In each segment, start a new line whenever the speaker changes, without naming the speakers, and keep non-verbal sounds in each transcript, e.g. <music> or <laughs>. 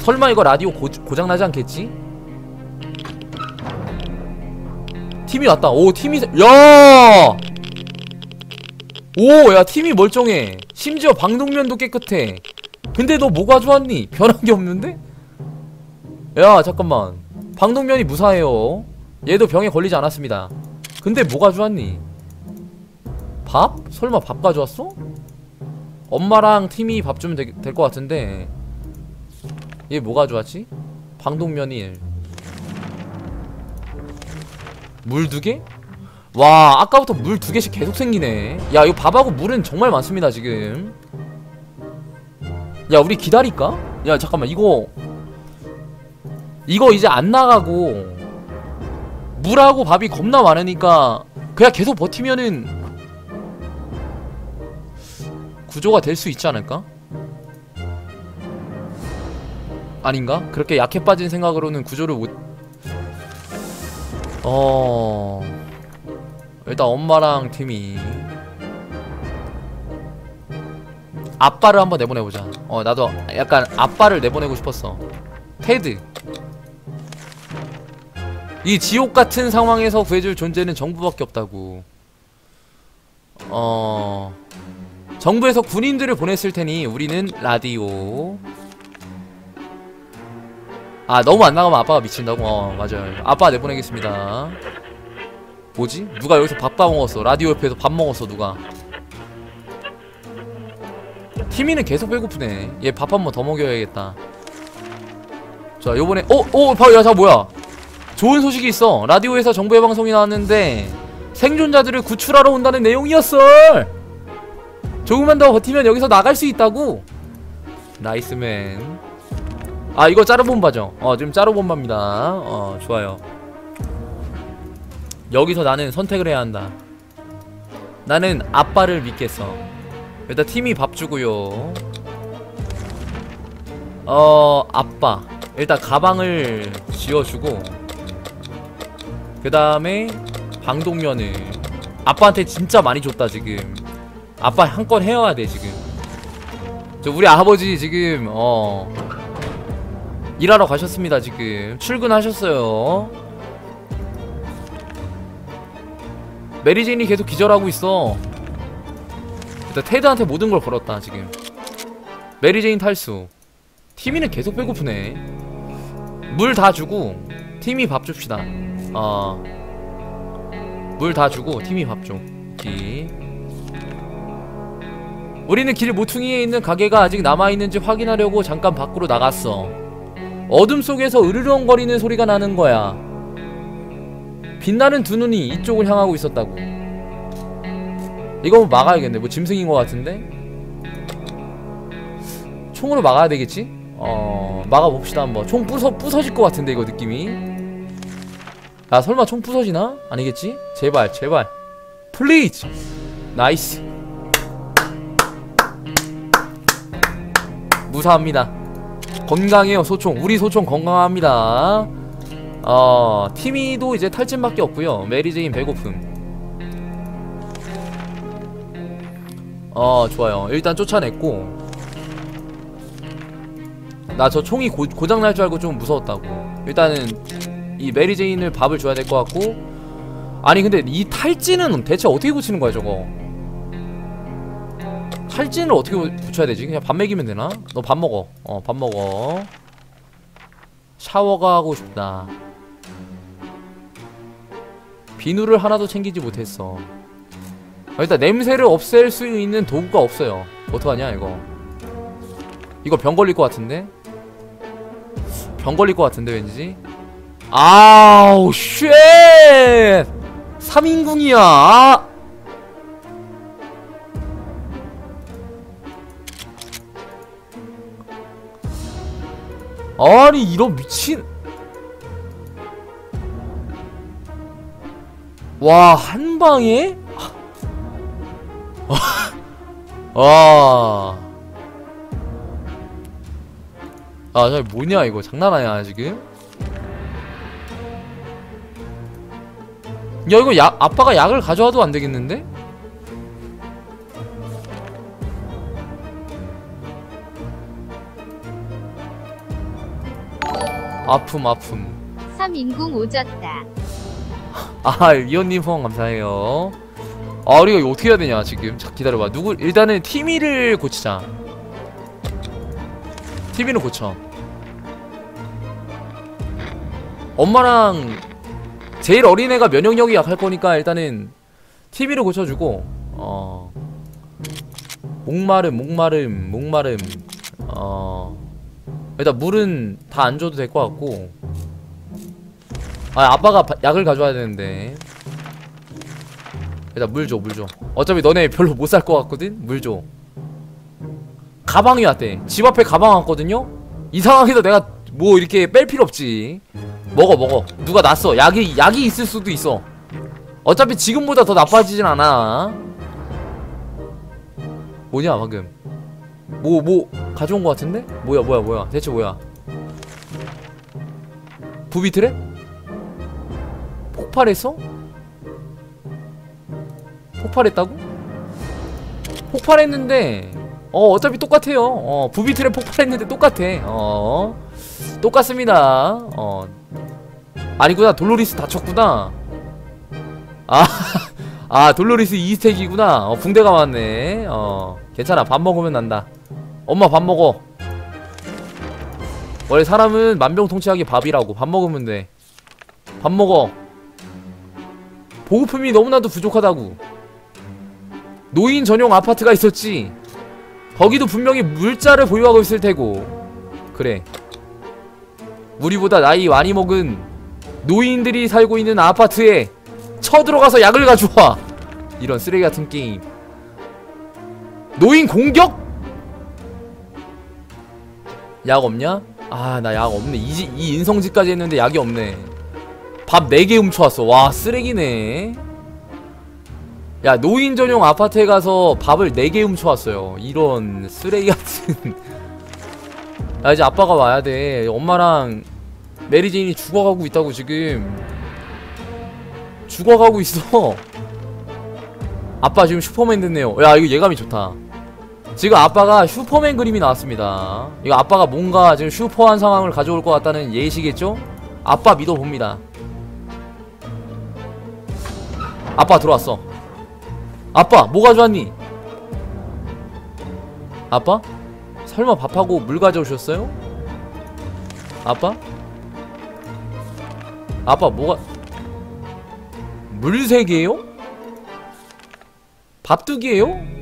설마 이거 라디오 고, 고장나지 않겠지? 팀이 왔다 오 팀이 세- 야! 오, 야, 팀이 멀쩡해. 심지어 방독면도 깨끗해. 근데 너 뭐가 좋았니? 변한 게 없는데? 야, 잠깐만. 방독면이 무사해요. 얘도 병에 걸리지 않았습니다. 근데 뭐가 좋았니? 밥? 설마 밥 가져왔어? 엄마랑 팀이 밥 주면 될 것 같은데. 얘 뭐가 좋았지? 방독면이. 물두 개? 와 아까부터 물 두 개씩 계속 생기네 야 이거 밥하고 물은 정말 많습니다 지금 야 우리 기다릴까? 야 잠깐만 이거 이거 이제 안 나가고 물하고 밥이 겁나 많으니까 그냥 계속 버티면은 구조가 될 수 있지 않을까? 아닌가? 그렇게 약해 빠진 생각으로는 구조를 못 어... 일단 엄마랑 팀이 아빠를 한번 내보내보자. 어 나도 약간 아빠를 내보내고 싶었어. 테드. 이 지옥같은 상황에서 구해줄 존재는 정부밖에 없다고. 어... 정부에서 군인들을 보냈을 테니 우리는 라디오 아 너무 안 나가면 아빠가 미친다고? 어 맞아요. 아빠 내보내겠습니다. 뭐지? 누가 여기서 밥다 먹었어? 라디오 옆에서 밥 먹었어 누가? 티미는 계속 배고프네. 얘 밥 한 번 더 먹여야겠다. 자 요번에 어? 어? 봐, 야, 자 뭐야? 좋은 소식이 있어. 라디오에서 정부의 방송이 나왔는데 생존자들을 구출하러 온다는 내용이었어. 조금만 더 버티면 여기서 나갈 수 있다고. 나이스맨 아 이거 짜르본바죠? 어 지금 짜르본바입니다. 어 좋아요. 여기서 나는 선택을 해야 한다. 나는 아빠를 믿겠어. 일단 팀이 밥 주고요. 어 아빠. 일단 가방을 지어주고 그 다음에 방독면을. 아빠한테 진짜 많이 줬다 지금. 아빠 한건 해야 돼 지금. 저 우리 아버지 지금 어 일하러 가셨습니다 지금. 출근하셨어요. 메리제인이 계속 기절하고 있어. 일단 테드한테 모든 걸 걸었다 지금. 메리제인 탈수. 티미는 계속 배고프네. 물 다 주고 팀이 밥 줍시다. 어물 다 주고 팀이 밥줘. 기. 우리는 길 모퉁이에 있는 가게가 아직 남아있는지 확인하려고 잠깐 밖으로 나갔어 어둠 속에서 으르렁거리는 소리가 나는 거야. 빛나는 두 눈이 이쪽을 향하고 있었다고. 이거 뭐 막아야겠네. 뭐 짐승인 것 같은데? 총으로 막아야 되겠지? 어 막아봅시다 한번. 총 부서, 부서질 것 같은데 이거 느낌이? 야 설마 총 부서지나? 아니겠지? 제발 제발. 플리즈! 나이스. 무사합니다 건강해요 소총. 우리 소총 건강합니다. 어 티미도 이제 탈진밖에 없고요. 메리제인 배고픔. 어 좋아요. 일단 쫓아냈고. 나 저 총이 고, 고장날 줄 알고 좀 무서웠다고. 일단은 이 메리제인을 밥을 줘야 될 것 같고. 아니 근데 이 탈진은 대체 어떻게 고치는 거야 저거 탈진을 어떻게 고- 고쳐야 되지? 그냥 밥 먹이면 되나? 너 밥 먹어 어 밥 먹어 샤워가 하고 싶다 비누를 하나도 챙기지 못했어 아, 일단 냄새를 없앨 수 있는 도구가 없어요 어떡하냐 이거 이거 병 걸릴 것 같은데? 병 걸릴 것 같은데 왠지? 아우 쉣 3인궁이야 아! 아니 이런 미친 와 한방에? 와. <laughs> 아, 저 뭐냐 이거 장난하냐 지금? 야 이거 약 아빠가 약을 가져와도 안 되겠는데? 아픔 아픔.
삼인궁 오졌다.
아 이현님 후원 감사해요. 아 우리가 이거 어떻게 해야 되냐 지금? 자 기다려봐. 누구 일단은 티미를 고치자. 티미를 고쳐. 엄마랑 제일 어린 애가 면역력이 약할 거니까 일단은 TV를 고쳐주고 어 목마름 목마름 목마름. 어 일단 물은 다 안 줘도 될 것 같고. 아 아빠가 바- 약을 가져와야 되는데. 일단 물 줘 물 줘. 어차피 너네 별로 못 살 것 같거든? 물 줘. 가방이 왔대. 집 앞에 가방 왔거든요? 이 상황에서 내가 뭐 이렇게 뺄 필요 없지. 먹어 먹어. 누가 났어? 약이 약이 있을 수도 있어. 어차피 지금보다 더 나빠지진 않아. 뭐냐 방금 뭐 뭐 가져온 거 같은데? 뭐야 뭐야 뭐야. 대체 뭐야? 부비트랩 폭발했어? 폭발했다고? 폭발했는데 어 어차피 똑같아요. 어 부비트랩 폭발했는데 똑같아. 어 똑같습니다. 어. 아니구나. 돌로리스 다쳤구나. 아, <laughs> 아 돌로리스 이스택이구나. 어 붕대가 왔네. 어 괜찮아 밥 먹으면 난다. 엄마 밥 먹어. 원래 사람은 만병통치약이 밥이라고. 밥 먹으면 돼밥 먹어. 보급품이 너무나도 부족하다고. 노인 전용 아파트가 있었지. 거기도 분명히 물자를 보유하고 있을 테고. 그래. 우리보다 나이 많이 먹은 노인들이 살고 있는 아파트에 쳐들어가서 약을 가져와. 이런 쓰레기 같은 게임 노인 공격? 약 없냐? 아 나 약 없네. 이, 지- 이 인성지까지 했는데 약이 없네. 밥 4개 훔쳐왔어. 와 쓰레기네. 야 노인 전용 아파트에 가서 밥을 4개 훔쳐왔어요. 이런 쓰레기 같은. <laughs> 야 이제 아빠가 와야 돼. 엄마랑 메리제인이 죽어가고 있다고 지금. 죽어가고 있어. <laughs> 아빠 지금 슈퍼맨 됐네요. 야 이거 예감이 좋다 지금 아빠가 슈퍼맨 그림이 나왔습니다 이거 아빠가 뭔가 지금 슈퍼한 상황을 가져올 것 같다는 예시겠죠? 아빠 믿어봅니다 아빠 들어왔어 아빠 뭐 가져왔니? 아빠? 설마 밥하고 물 가져오셨어요? 아빠? 아빠 뭐가 물세 개요? 밥두 개요?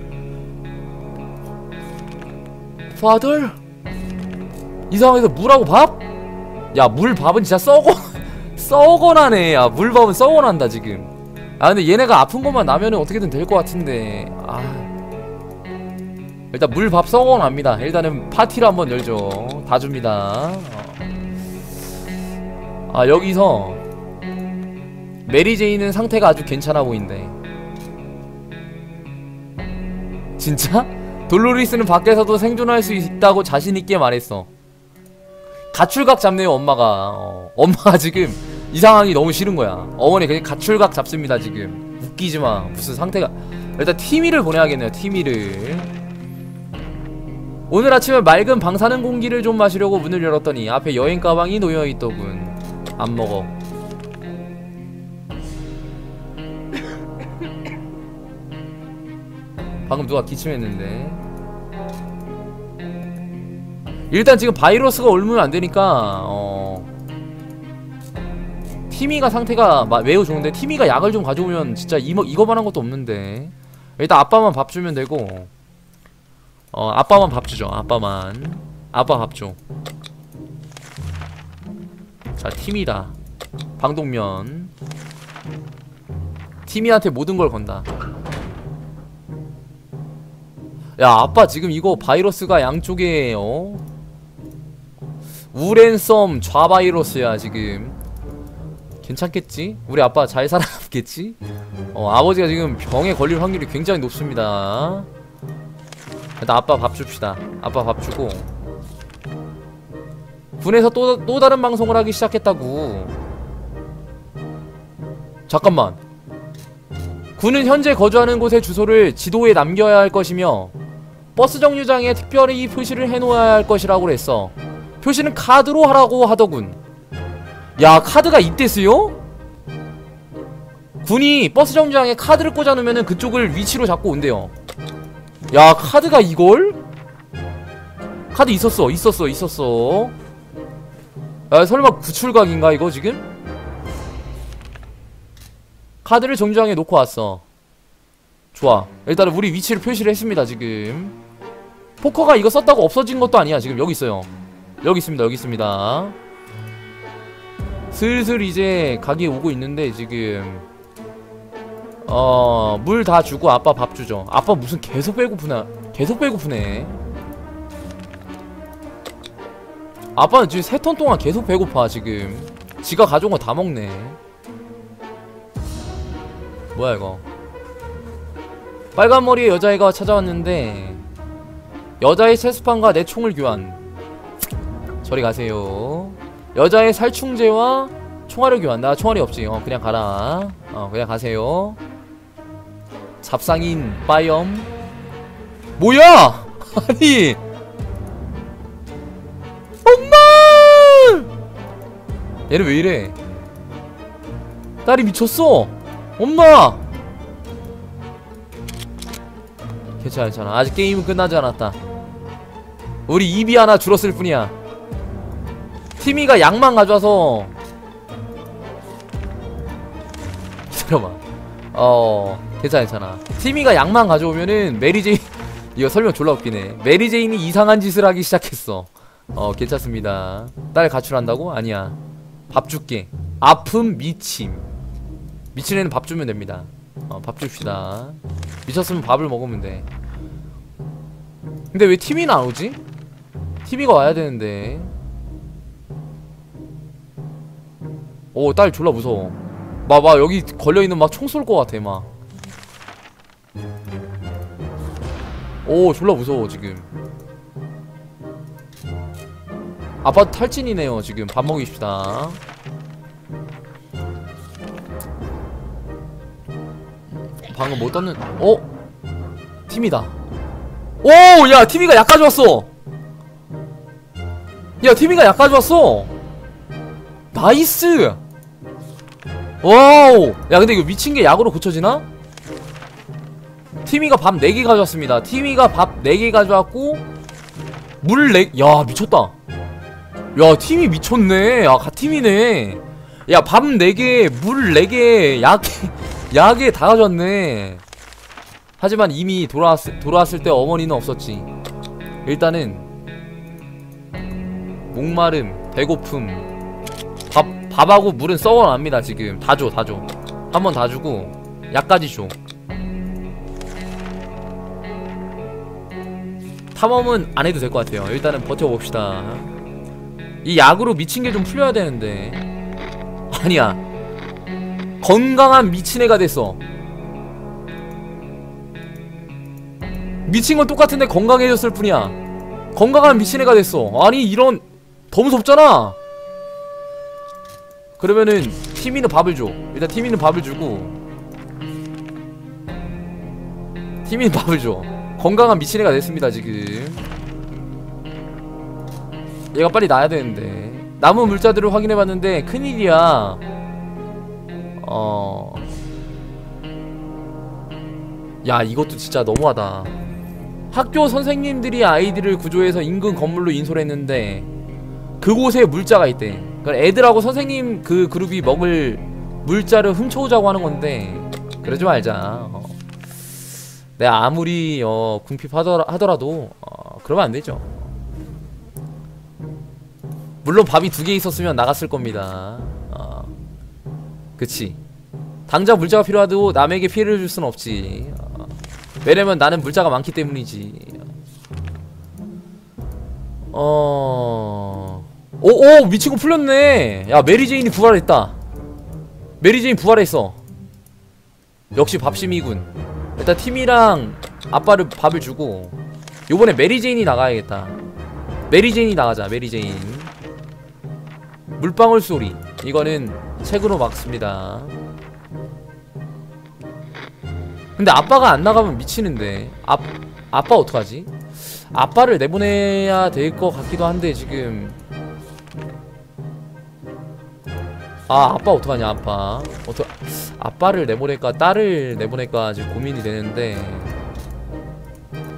파들? 이 상황에서 물하고 밥? 야 물 밥은 진짜 썩어 <laughs> 썩어나네. 야 물밥은 썩어난다 지금. 아 근데 얘네가 아픈 것만 나면은 어떻게든 될 것 같은데. 아. 일단 물밥 썩어납니다. 일단은 파티를 한번 열죠. 다 줍니다. 어. 아 여기서 메리제이는 상태가 아주 괜찮아 보인대 진짜? 돌로리스는 밖에서도 생존할 수 있다고 자신있게 말했어. 가출각 잡네요 엄마가. 어, 엄마가 지금 이 상황이 너무 싫은 거야. 어머니 그냥 가출각 잡습니다 지금. 웃기지마. 무슨 상태가. 일단 티미를 보내야겠네요 티미를. 오늘 아침에 맑은 방사능 공기를 좀 마시려고 문을 열었더니 앞에 여행 가방이 놓여있더군. 안 먹어. 방금 누가 기침했는데 일단 지금 바이러스가 옮으면 안 되니까 어 티미가 상태가 마- 매우 좋은데 티미가 약을 좀 가져오면 진짜 이거 이거만 한 것도 없는데. 일단 아빠만 밥 주면 되고. 어 아빠만 밥 주죠. 아빠만. 아빠 밥줘. 자 티미다. 방독면. 티미한테 모든 걸 건다. 야 아빠 지금 이거 바이러스가 양쪽에 어 우랜섬 좌바이러스야 지금. 괜찮겠지? 우리 아빠 잘 살아남겠지? 어 아버지가 지금 병에 걸릴 확률이 굉장히 높습니다. 일단 아빠 밥 줍시다. 아빠 밥 주고. 군에서 또, 또 다른 방송을 하기 시작했다고. 잠깐만. 군은 현재 거주하는 곳의 주소를 지도에 남겨야 할 것이며 버스 정류장에 특별히 표시를 해놓아야 할 것이라고 했어 표시는 카드로 하라고 하더군. 야 카드가 이때 쓰요? 군이 버스 정류장에 카드를 꽂아놓으면 그쪽을 위치로 잡고 온대요. 야 카드가 이걸? 카드 있었어 있었어 있었어. 야 설마 구출각인가 이거 지금? 카드를 정류장에 놓고 왔어. 좋아. 일단은 우리 위치를 표시를 했습니다 지금. 포커가 이거 썼다고 없어진 것도 아니야 지금 여기 있어요 여기 있습니다 여기 있습니다. 슬슬 이제 각이 오고 있는데 지금 어 물 다 주고 아빠 밥 주죠. 아빠 무슨 계속 배고프나 계속 배고프네. 아빠는 지금 세 턴 동안 계속 배고파 지금. 지가 가져온 거 다 먹네. 뭐야 이거? 빨간 머리의 여자애가 찾아왔는데 여자의 체스판과 내 총을 교환 저리 가세요. 여자의 살충제와 총알을 교환. 나 총알이 없지. 어 그냥 가라. 어 그냥 가세요. 잡상인 빠염. 뭐야? <laughs> 아니. 엄마! 얘는 왜 이래? 딸이 미쳤어. 엄마! 괜찮아 괜찮아. 아직 게임은 끝나지 않았다. 우리 입이 하나 줄었을 뿐이야 티미가 약만 가져와서 잠깐만. 어 괜찮아 괜찮아. 티미가 약만 가져오면은 메리제인 <laughs> 이거 설명 졸라 웃기네. 메리제인이 이상한 짓을 하기 시작했어. 어 괜찮습니다. 딸 가출한다고? 아니야. 밥 줄게. 아픔 미침. 미친 애는 밥 주면 됩니다. 어, 밥 줍시다. 미쳤으면 밥을 먹으면 돼. 근데 왜 티미는 안 오지? 티미가 와야 되는데 오 딸 졸라 무서워. 막 막 여기 걸려있는 막 총 쏠 것 같아 막 오 졸라 무서워 지금. 아빠 탈진이네요 지금. 밥 먹입시다. 방금 못 떴는 어? 팀이다. 오! 야 티미가 약 가져왔어. 야 티미가 약 가져왔어. 나이스 와우! 야 근데 이거 미친게 약으로 고쳐지나? 티미가 밥 4개 가져왔습니다. 티미가 밥 4개 가져왔고 물 4... 야 미쳤다. 야 팀이 미쳤네. 야 가팀이네. 야 밥 4개 물 4개 약 <laughs> 약에 다 가져왔네. 하지만 이미 돌아왔을, 돌아왔을 때 어머니는 없었지. 일단은 목마름 배고픔 밥, 밥하고 물은 썩어납니다 지금. 다 줘 다 줘. 한 번 다 주고 약까지 줘. 탐험은 안 해도 될 것 같아요. 일단은 버텨봅시다. 이 약으로 미친 게 좀 풀려야 되는데. 아니야. 건강한 미친 애가 됐어. 미친 건 똑같은데 건강해졌을 뿐이야. 건강한 미친 애가 됐어. 아니 이런 더 무섭잖아 그러면은 티미는 밥을 줘. 일단 티미는 밥을 주고 티미는 밥을 줘. 건강한 미친 애가 됐습니다 지금. 얘가 빨리 나야 되는데. 남은 물자들을 확인해봤는데 큰일이야. 어... 야 이것도 진짜 너무하다. 학교 선생님들이 아이들을 구조해서 인근 건물로 인솔했는데 그곳에 물자가 있대 그러니까 애들하고 선생님 그 그룹이 먹을 물자를 훔쳐오자고 하는 건데 그러지 말자. 어. 내가 아무리 어, 궁핍하더라 하더라도 어, 그러면 안 되죠. 물론 밥이 두 개 있었으면 나갔을 겁니다. 어. 그치. 당장 물자가 필요하도 남에게 피해를 줄 수는 없지. 어. 왜냐면 나는 물자가 많기 때문이지. 어... 오오 미친거 풀렸네. 야 메리제인이 부활했다. 메리제인 부활했어. 역시 밥심이군. 일단 팀이랑 아빠를 밥을 주고 요번에 메리제인이 나가야겠다. 메리제인이 나가자 메리제인. 물방울 소리. 이거는 책으로 막습니다. 근데 아빠가 안 나가면 미치는데. 아, 아빠 어떡하지? 아빠를 내보내야 될 것 같기도 한데 지금 아 아빠 어떡하냐 아빠. 어떡 아빠를 내보낼까 딸을 내보낼까 지금 고민이 되는데.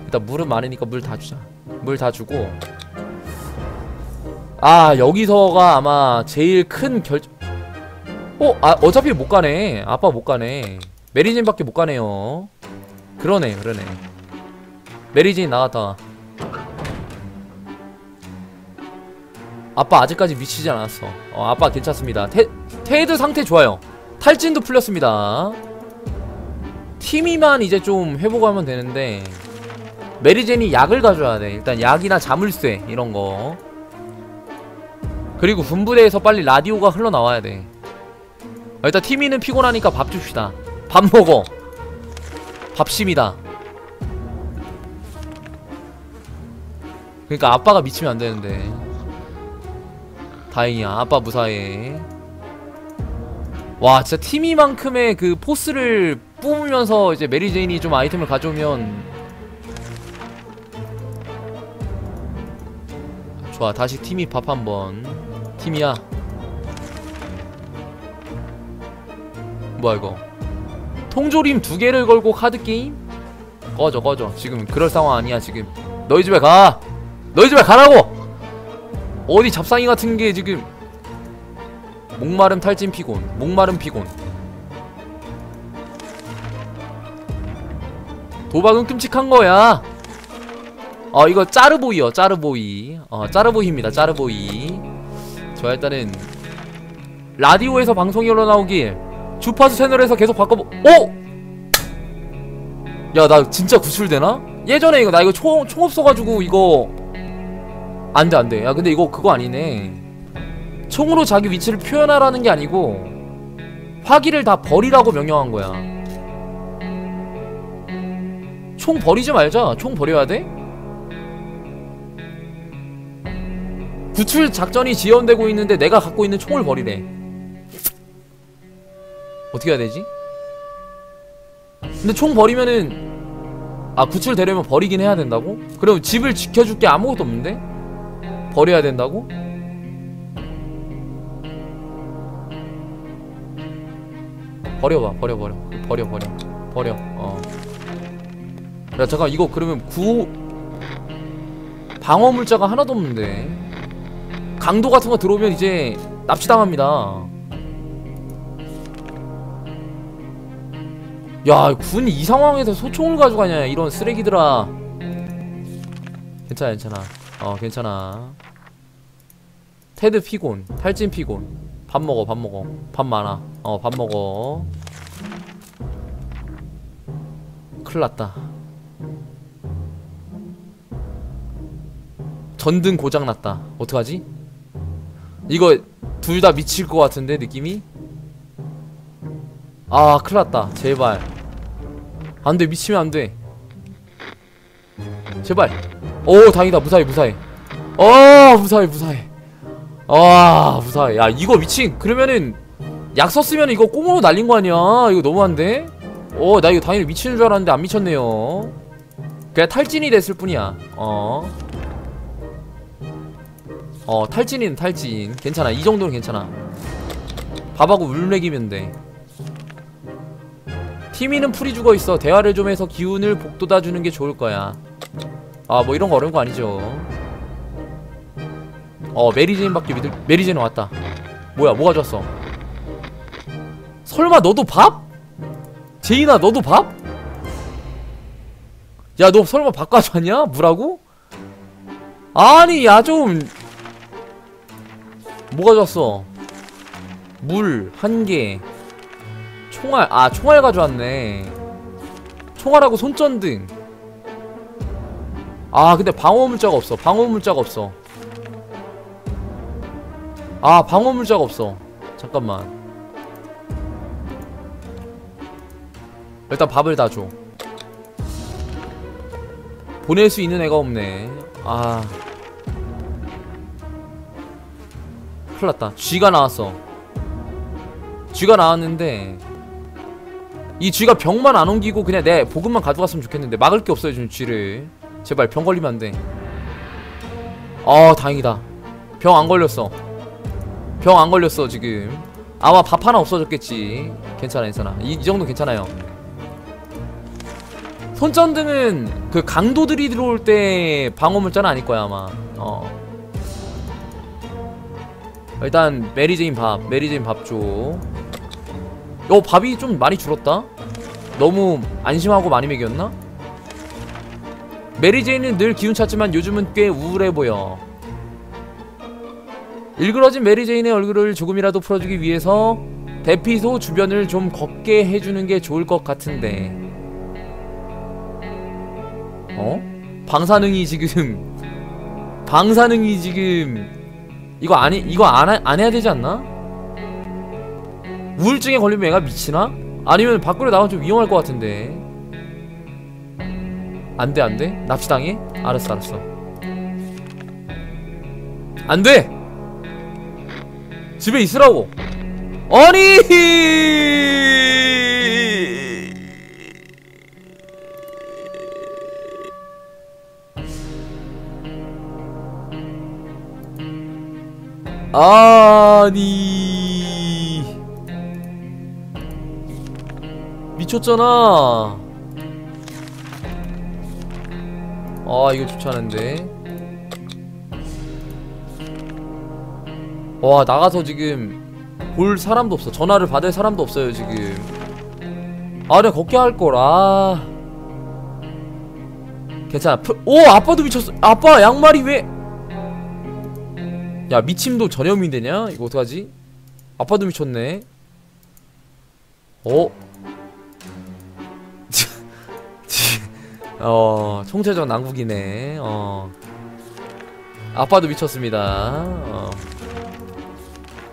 일단 물은 많으니까 물 다 주자. 물 다 주고. 아 여기서가 아마 제일 큰 결... 어? 아 어차피 못 가네. 아빠 못 가네. 메리진밖에 못 가네요. 그러네 그러네. 메리진 나갔다 아빠 아직까지 미치지 않았어. 어 아빠 괜찮습니다. 테, 테드 상태 좋아요. 탈진도 풀렸습니다. 티미만 이제 좀 회복하면 되는데 메리젠이 약을 가져야 돼. 일단 약이나 자물쇠 이런거. 그리고 군부대에서 빨리 라디오가 흘러나와야 돼. 아, 일단 티미는 피곤하니까 밥 줍시다. 밥 먹어. 밥심이다. 그러니까 아빠가 미치면 안 되는데 다행이야. 아빠 무사해. 와 진짜 티미만큼의 그 포스를 뿜으면서 이제 메리제인이 좀 아이템을 가져오면 좋아 다시 티미 밥 한번. 티미야. 뭐야 이거? 통조림 두 개를 걸고 카드게임? 꺼져 꺼져. 지금 그럴 상황 아니야 지금. 너희 집에 가! 너희 집에 가라고 어디 잡상이 같은 게 지금 목마름 탈진 피곤 목마름 피곤 도박은 끔찍한 거야 어 이거 짜르보이요 짜르보이 어 짜르보이입니다 짜르보이 저 일단은 라디오에서 방송이 흘러나오길 주파수 채널에서 계속 바꿔보 오! 야 나 진짜 구출되나? 예전에 이거 나 이거 총, 총 없어가지고 이거 안돼 안돼 야 근데 이거 그거 아니네 총으로 자기 위치를 표현하라는 게 아니고 화기를 다 버리라고 명령한 거야 총 버리지 말자 총 버려야 돼? 구출 작전이 지연되고 있는데 내가 갖고 있는 총을 버리래 어떻게 해야 되지? 근데 총 버리면은 아 구출되려면 버리긴 해야 된다고? 그럼 집을 지켜줄 게 아무것도 없는데? 버려야 된다고? 버려봐 버려 버려 버려 버려 버려 어야 잠깐 이거 그러면 구호 방어 물자가 하나도 없는데 강도 같은 거 들어오면 이제 납치당합니다 야, 군 이 상황에서 소총을 가져가냐, 이런 쓰레기들아. 괜찮아, 괜찮아. 어, 괜찮아. 테드 피곤, 탈진 피곤. 밥 먹어, 밥 먹어. 밥 많아. 어, 밥 먹어. 큰일 났다. 전등 고장 났다. 어떡하지? 이거 둘 다 미칠 것 같은데, 느낌이? 아, 큰일 났다. 제발. 안돼 미치면 안돼 제발 오 다행이다 무사히 무사히 어 무사히 무사히 아 무사히 야 이거 미친 그러면은 약 썼으면 이거 꽁으로 날린 거 아니야 이거 너무한데 어 나 이거 당연히 미치는 줄 알았는데 안 미쳤네요 그냥 탈진이 됐을 뿐이야 어 어, 탈진이는 탈진. 괜찮아. 이 정도는 괜찮아. 밥하고 물 먹이면 돼. 티미는 풀이 죽어 있어. 대화를 좀 해서 기운을 복돋아 주는 게 좋을 거야. 아, 뭐 이런 거 어려운 거 아니죠. 어, 메리제인밖에 믿을 메리제인 왔다. 뭐야, 뭐가 줬어? 설마 너도 밥? 제인아, 너도 밥? 야, 너 설마 밥 가져왔냐? 뭐라고? 아니, 야, 좀. 뭐가 줬어? 물, 한 개. 총알 아 총알 가져왔네 총알하고 손전등 아 근데 방어 물자가 없어. 방어 물자가 없어. 아 방어 물자가 없어. 잠깐만. 일단 밥을 다 줘. 보낼 수 있는 애가 없네. 아. 큰일났다. 쥐가 나왔어. 쥐가 나왔는데 이 쥐가 병만 안 옮기고 그냥 내 보급만 가져갔으면 좋겠는데 막을 게 없어요 지금 쥐를 제발 병 걸리면 안 돼. 아 다행이다. 병 안 걸렸어. 병 안 걸렸어 지금. 아마 밥 하나 없어졌겠지. 괜찮아 괜찮아. 이, 이 정도 괜찮아요. 손전등은 그 강도들이 들어올 때 방어물자는 아닐 거야 아마. 어. 일단 메리제인 밥 메리제인 밥 줘. 어 밥이 좀 많이 줄었다? 너무 안심하고 많이 먹였나? 메리제인은 늘 기운 찼지만 요즘은 꽤 우울해 보여 일그러진 메리제인의 얼굴을 조금이라도 풀어주기 위해서 대피소 주변을 좀 걷게 해주는 게 좋을 것 같은데 어? 방사능이 지금 <laughs> 방사능이 지금 이거 아니 이거 안, 하- 안 해야 되지 않나? 우울증에 걸리면 애가 미치나? 아니면 밖으로 나가면 좀 위험할 것 같은데 안돼 안돼? 납치당해? 알았어 알았어. 안돼! 집에 있으라고! 아니! 아니! 미쳤잖아 아 이거 좋지 않은데. 와 나가서 지금 볼 사람도 없어. 전화를 받을 사람도 없어요 지금. 아 내가 걷게 아. 괜찮아. 프... 오 아빠도 미쳤어. 아빠 양말이 왜? 야 미침도 전염이 되냐? 이거 어떡하지? 아빠도 미쳤네. 어? 어 총체적 난국이네. 어. 아빠도 미쳤습니다. 어.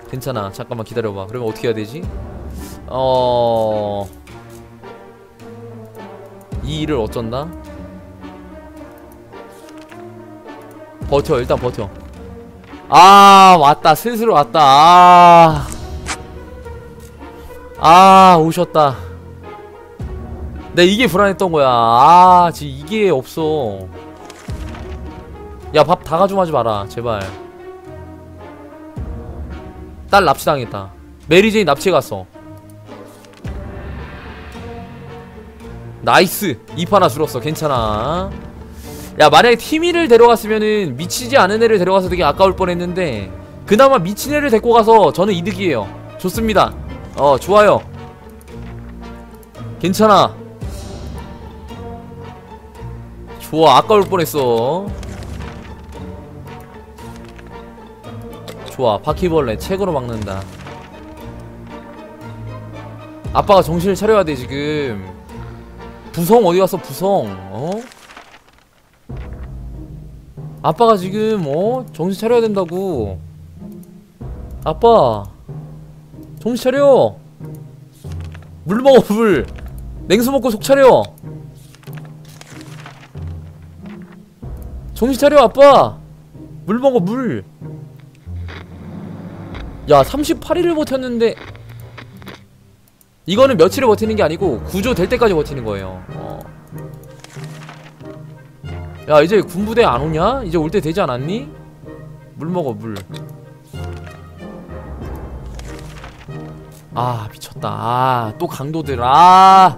괜찮아. 잠깐만 기다려봐. 그러면 어떻게 해야 되지? 어... 이 일을 어쩐다? 버텨. 일단 버텨. 아 왔다. 슬슬 왔다. 아, 아 오셨다 내 이게 불안했던 거야. 아 지금 이게 없어. 야 밥 다 가져가지 마라 제발. 딸 납치당했다. 메리제인 납치해 갔어. 나이스. 입 하나 줄었어. 괜찮아. 야 만약에 티미를 데려갔으면은 미치지 않은 애를 데려가서 되게 아까울 뻔했는데 그나마 미친 애를 데리고 가서 저는 이득이에요. 좋습니다. 어 좋아요. 괜찮아 좋아 아까울 뻔했어. 좋아 바퀴벌레 책으로 막는다. 아빠가 정신을 차려야 돼 지금. 부성 어디 갔어 부성? 어? 아빠가 지금 어? 정신 차려야 된다고. 아빠 정신 차려. 물 먹어 물. 냉수 먹고 속 차려 정신 차려 아빠 물 먹어 물 야 38일을 버텼는데 이거는 며칠을 버티는 게 아니고 구조 될 때까지 버티는 거예요 어. 야 이제 군부대 안 오냐? 이제 올 때 되지 않았니? 물 먹어 물 아 미쳤다 아 또 강도들 아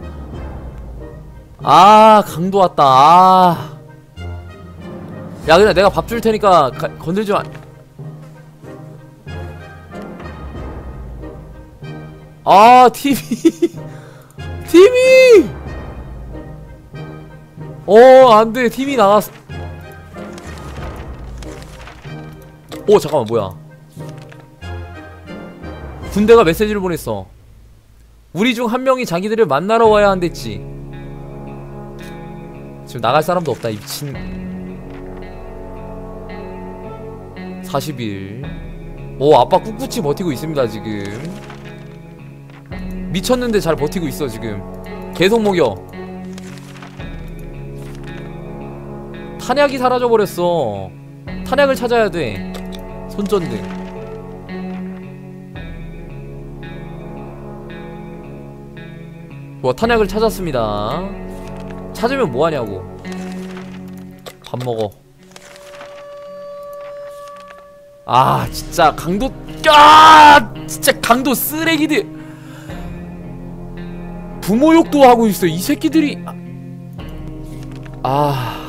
아, 강도 왔다. 아. 야, 그냥 내가 밥 줄 테니까 가, 건들지 마. 아, TV. TV! <laughs> 어, 안 돼. TV 나갔어. 오, 잠깐만, 뭐야. 군대가 메시지를 보냈어. 우리 중 한 명이 자기들을 만나러 와야 한댔지. 지금 나갈 사람도 없다, 이 미친. 40일. 오, 아빠 꿋꿋이 버티고 있습니다, 지금. 미쳤는데 잘 버티고 있어, 지금. 계속 먹여. 탄약이 사라져버렸어. 탄약을 찾아야 돼. 손전등. 와, 탄약을 찾았습니다. 찾으면 뭐하냐고. 밥 먹어. 아, 진짜 강도 야 진짜 강도 쓰레기들. 부모 욕도 하고 있어. 이 새끼들이. 아